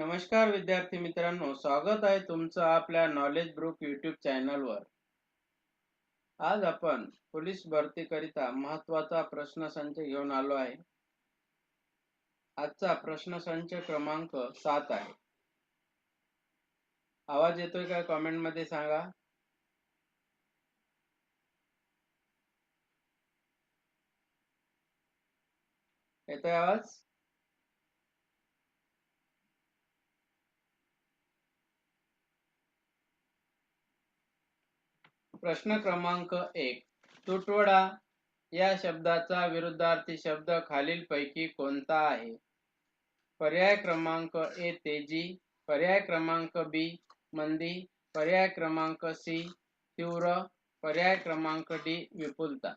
नमस्कार विद्यार्थी मित्रांनो स्वागत आहे तुमचं आपल्या नॉलेज ब्रुक युट्यूब चॅनलवर आज आपण पोलीस भरतीकरिता महत्त्वाचा प्रश्नसंच घेऊन आलो आहे. आजचा प्रश्नसंच क्रमांक सात आहे. आवाज येतोय का कॉमेंटमध्ये सांगा? येतोय आवाज? प्रश्न क्रमांक एक. तुटवडा या शब्दाचा विरुद्धार्थी शब्द खालीलपैकी कोणता आहे? पर्याय क्रमांक ए तेजी पर्याय क्रमांक बी मंदी पर्याय क्रमांक सी तीव्र पर्याय क्रमांक डी विपुलता.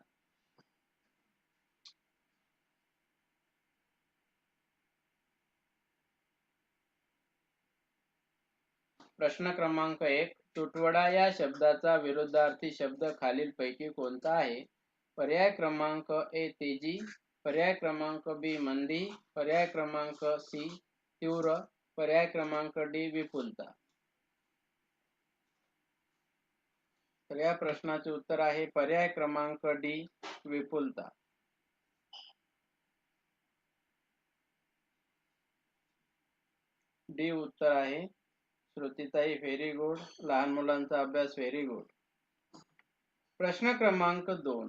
प्रश्न क्रमांक एक. तुटवडा या शब्दाचा विरुद्धार्थी शब्द खालीलपैकी कोणता आहे? पर्याय क्रमांक ए तेजी पर्याय क्रमांक बी मंदी पर्याय क्रमांक सी तीव्र पर्याय क्रमांक डी विपुलता. तर या प्रश्नाचे उत्तर आहे पर्याय क्रमांक डी विपुलता. डी उत्तर आहे श्रुतीताई व्हेरी गुड लहान मुलांचा अभ्यास व्हेरी गुड प्रश्न क्रमांक दोन.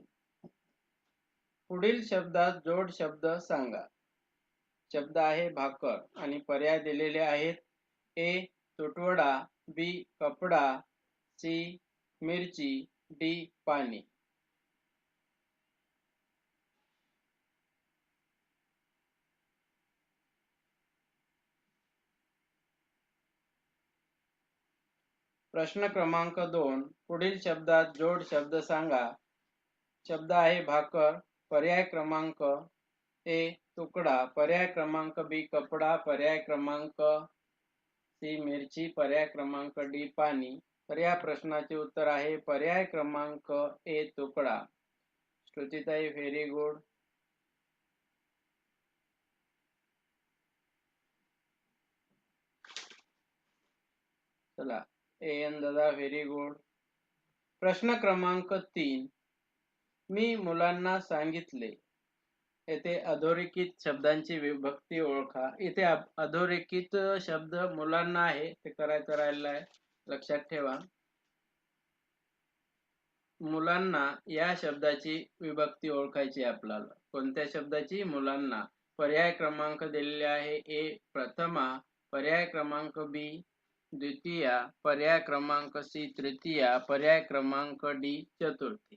पुढील शब्दात जोड शब्द सांगा. शब्द आहे भाकर आणि पर्याय दिलेले आहेत. ए तुटवडा बी कपडा सी मिरची डी पाणी. प्रश्न क्रमांक दोन, पुढील शब्दात जोड शब्द सांगा. शब्द आहे भाकर, पर्याय क्रमांक ए, तुकडा. पर्याय क्रमांक बी, कपडा. पर्याय क्रमांक सी, मिरची. पर्याय क्रमांक डी, पाणी. तर या प्रश्नाचे उत्तर आहे, पर्याय क्रमांक ए, तुकडा. श्रुतीताई व्हेरी गुड चला. एन दादा व्हेरी गुड प्रश्न क्रमांक तीन. मी मुलांना सांगितले येथे अधोरेखित शब्दांची विभक्ती ओळखा. इथे अधोरेखित शब्द मुलांना आहे ते करायचं राहिलं आहे. लक्षात ठेवा. मुलांना या शब्दाची विभक्ती ओळखायची आपल्याला. कोणत्या शब्दाची? मुलांना. पर्याय क्रमांक दिलेले आहे ए प्रथमा. पर्याय क्रमांक बी द्वितीय पर्याय क्रमांक सी तृतीय पर्याय क्रमांक डी चतुर्थी.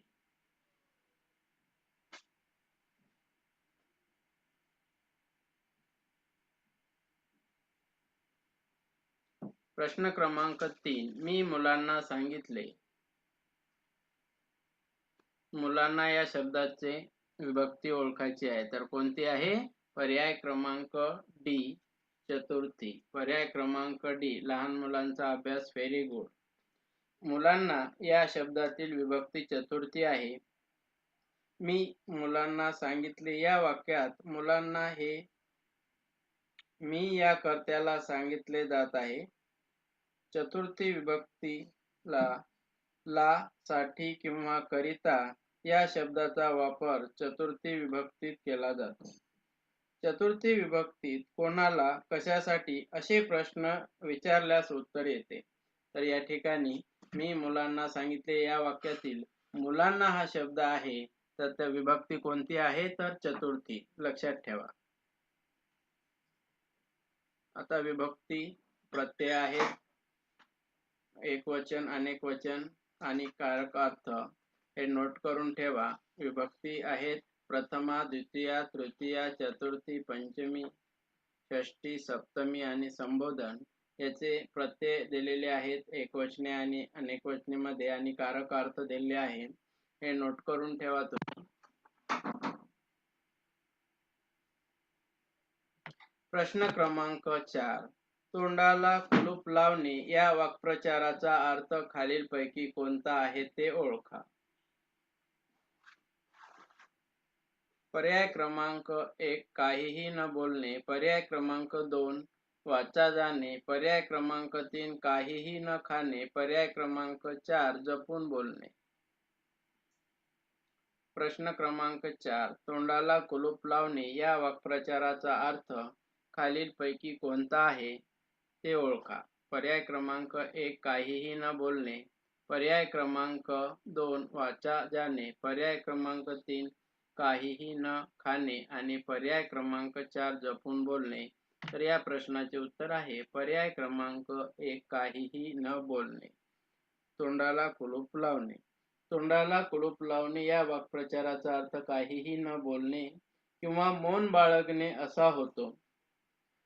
प्रश्न क्रमांक तीन. मी मुलांना सांगितले. मुलांना या शब्दाचे विभक्ती ओळखायची आहे. तर कोणती आहे? पर्याय क्रमांक डी चतुर्थी. पर्याय क्रमांक डी लहान मुलांचा अभ्यास व्हेरी गुड मुलांना या शब्दातील विभक्ती चतुर्थी आहे. मी मुलांना सांगितले या वाक्यात मुलांना हे मी या कर्त्याला सांगितले जात आहे. चतुर्थी विभक्तीला ला साठी किंवा करिता या शब्दाचा वापर चतुर्थी विभक्तीत केला जातो. चतुर्थी विभक्तीत कोणाला कशासाठी असे प्रश्न विचारल्यास उत्तर येते? तर या ठिकाणी मी मुलांना सांगितले या वाक्यातील मुलांना हा शब्द आहे तर त्या विभक्ती कोणती आहे? तर चतुर्थी. लक्षात ठेवा. आता विभक्ती प्रत्यय आहे. एक वचन अनेक वचन आणि कारक अर्थ. हे नोट करून ठेवा. विभक्ती आहेत प्रथमा द्वितीया तृतीया चतुर्थी पंचमी षष्टी सप्तमी आणि संबोधन याचे प्रत्यय दिलेले आहेत. एकवचने आणि अनेकमध्ये आणि कारक अर्थ दिले आहे. हे नोट करून ठेवा तुम्ही. प्रश्न क्रमांक चार. तोंडाला कुलूप लावणे या वाक्प्रचाराचा अर्थ खालीलपैकी कोणता आहे ते ओळखा. पर्याय क्रमांक एक काहीही न बोलणे. पर्याय क्रमांक दोन वाचा जाणे. पर्याय क्रमांक तीन काहीही न खाणे. पर्याय क्रमांक चार जपून बोलणे. प्रश्न क्रमांक चार तोंडाला कुलूप लावणे. या वाक्प्रचाराचा अर्थ खालीलपैकी कोणता आहे ते ओळखा. पर्याय क्रमांक एक काहीही न बोलणे. पर्याय क्रमांक दोन वाचा जाणे. पर्याय क्रमांक तीन काहीही न खाणे आणि पर्याय क्रमांक चार जपून बोलणे तर या प्रश्नाचे उत्तर आहे पर्याय क्रमांक एक काहीही न बोलणे. तोंडाला कुलूप लावणे. तोंडाला कुलूप लावणे या वाक्प्रचाराचा अर्थ काहीही न बोलणे किंवा मौन बाळगणे असा होतो.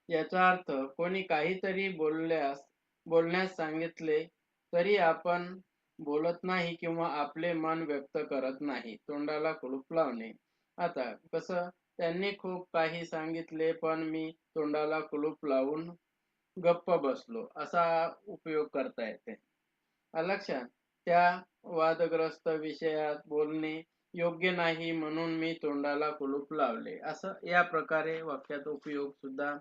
याचा अर्थ कोणी काहीतरी बोलल्यास बोलण्यास सांगितले तरी आपण बोलत नाही किंवा आपले मन व्यक्त करत नाही. तोंडाला कुलूप लावणे. आता कसं? त्यांनी खूप काही सांगितले पण मी तोंडाला कुलूप लावून गप्प बसलो. असा उपयोग करता येते. लक्षात त्या वादग्रस्त विषयात बोलणे योग्य नाही म्हणून मी तोंडाला कुलूप लावले. असं या प्रकारे वाक्यात उपयोग सुद्धा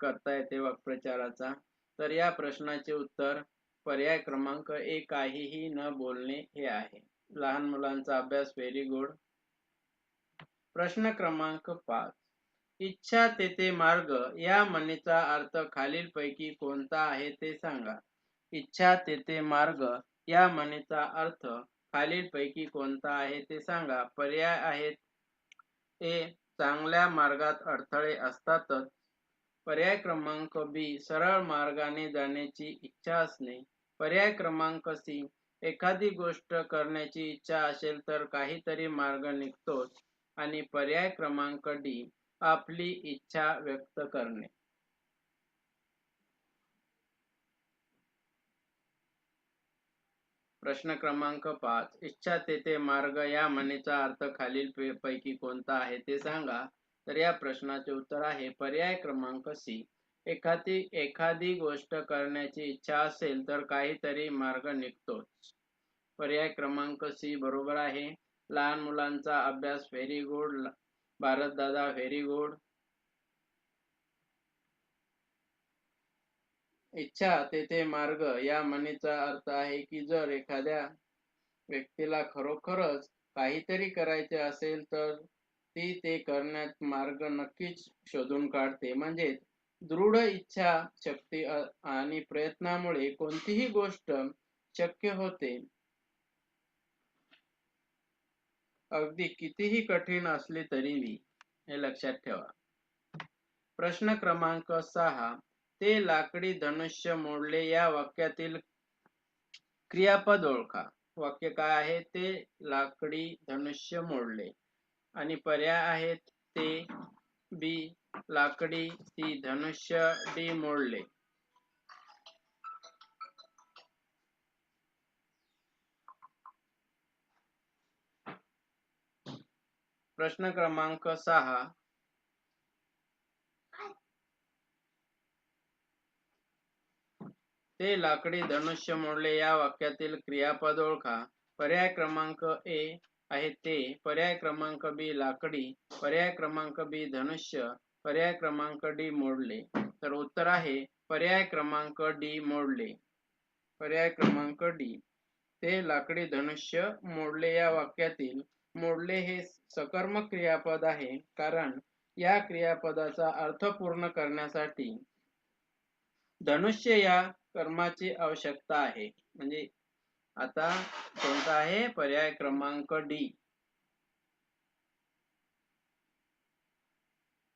करता येते वाक्प्रचाराचा. तर या प्रश्नाचे उत्तर पर्याय क्रमांक एक काहीही न बोलणे हे आहे. लहान मुलांचा अभ्यास व्हेरी गुड प्रश्न क्रमांक पाच. इच्छा तेथे मार्ग या म्हणीचा अर्थ खालीलपैकी कोणता आहे ते सांगा. इच्छा तेथे मार्ग या म्हणीचा अर्थ खालीलपैकी कोणता आहे ते सांगा. पर्याय आहेत. ए. चांगल्या मार्गात अडथळे असतातच. पर्याय क्रमांक बी सरळ मार्गाने जाण्याची इच्छा असणे. पर्याय क्रमांक सी एखादी गोष्ट करण्याची इच्छा असेल तर काहीतरी मार्ग निघतोच आणि पर्याय क्रमांक डी आपली इच्छा व्यक्त करणे. प्रश्न क्रमांक पाच इच्छा तेथे मार्ग या म्हणीचा अर्थ खालील पैकी कोणता आहे ते सांगा. तर या प्रश्नाचे उत्तर आहे पर्याय क्रमांक सी एखादी एखादी गोष्ट करण्याची इच्छा असेल तर काहीतरी मार्ग निघतोच. पर्याय क्रमांक सी बरोबर आहे. लहान मुलांचा अभ्यास व्हेरी गुड भारत दादा व्हेरी गुड इच्छा तेथे मार्ग या म्हणीचा अर्थ आहे की जर एखाद्या व्यक्तीला खरोखरच काहीतरी करायचे असेल तर ती ते करण्यात मार्ग नक्कीच शोधून काढते. म्हणजे दृढ इच्छा शक्ती आणि प्रयत्नामुळे कोणतीही गोष्ट शक्य होते. अगदी कितीही कठीण असली तरीही हे लक्षात ठेवा. प्रश्न क्रमांक सहा ते लाकडी धनुष्य मोडले या वाक्यातील क्रियापद ओळखा. वाक्य काय आहे? ते लाकडी धनुष्य मोडले. आणि पर्याय आहेत ते बी लाकडी सी धनुष्य डी मोडले. प्रश्न क्रमांक सहा. ते लाकडी धनुष्य मोडले या वाक्यातील क्रियापद ओळखा. पर्याय क्रमांक ए आहेत ते पर्याय क्रमांक बी लाकडी पर्याय क्रमांक बी धनुष्य पर्याय क्रमांक डी मोडले. तर उत्तर आहे पर्याय क्रमांक डी मोडले. पर्याय क्रमांक डी. ते लाकडी धनुष्य मोडले या वाक्यातील मोडले हे सकर्मक क्रियापद आहे कारण या क्रियापदाचा अर्थ पूर्ण करण्यासाठी धनुष्य या कर्माची आवश्यकता आहे. म्हणजे आता कोणता आहे? पर्याय क्रमांक डी.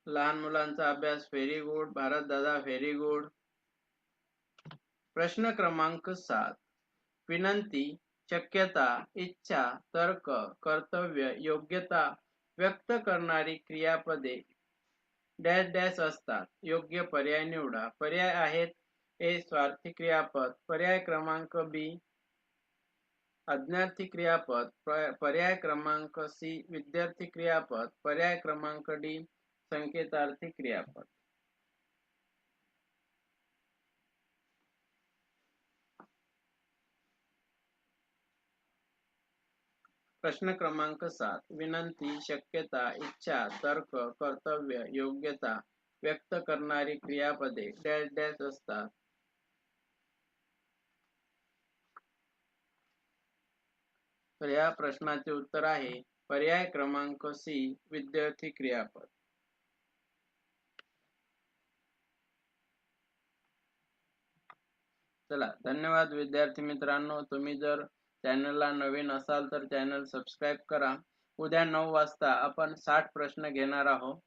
लहान मुलांचा अभ्यास व्हेरी गुड भारत दादा व्हेरी गुड प्रश्न क्रमांक सात. विनंती शक्यता इच्छा तर्क कर्तव्य योग्यता व्यक्त करणारी क्रियापदे डॅश डॅश असतात. योग्य पर्याय निवडा. पर्याय आहेत ए स्वार्थी क्रियापद. पर्याय क्रमांक बी. अज्ञार्थी क्रियापद पर्याय क्रमांक सी विद्यार्थी क्रियापद पर्याय क्रमांक डी संकेतार्थी क्रियापद. प्रश्न क्रमांक सात विनंती शक्यता इच्छा तर्क कर्तव्य योग्यता व्यक्त करणारी क्रियापदे डॅश डॅश असतात. तर या प्रश्नाचे उत्तर आहे. पर्याय क्रमांक सी विद्यार्थी क्रियापद. चला धन्यवाद विद्यार्थी मित्रांनो. तुम्ही जर चॅनलला नवीन असाल तर चॅनल सबस्क्राईब करा. उद्या नऊ वाजता आपण साठ प्रश्न घेणार आहोत.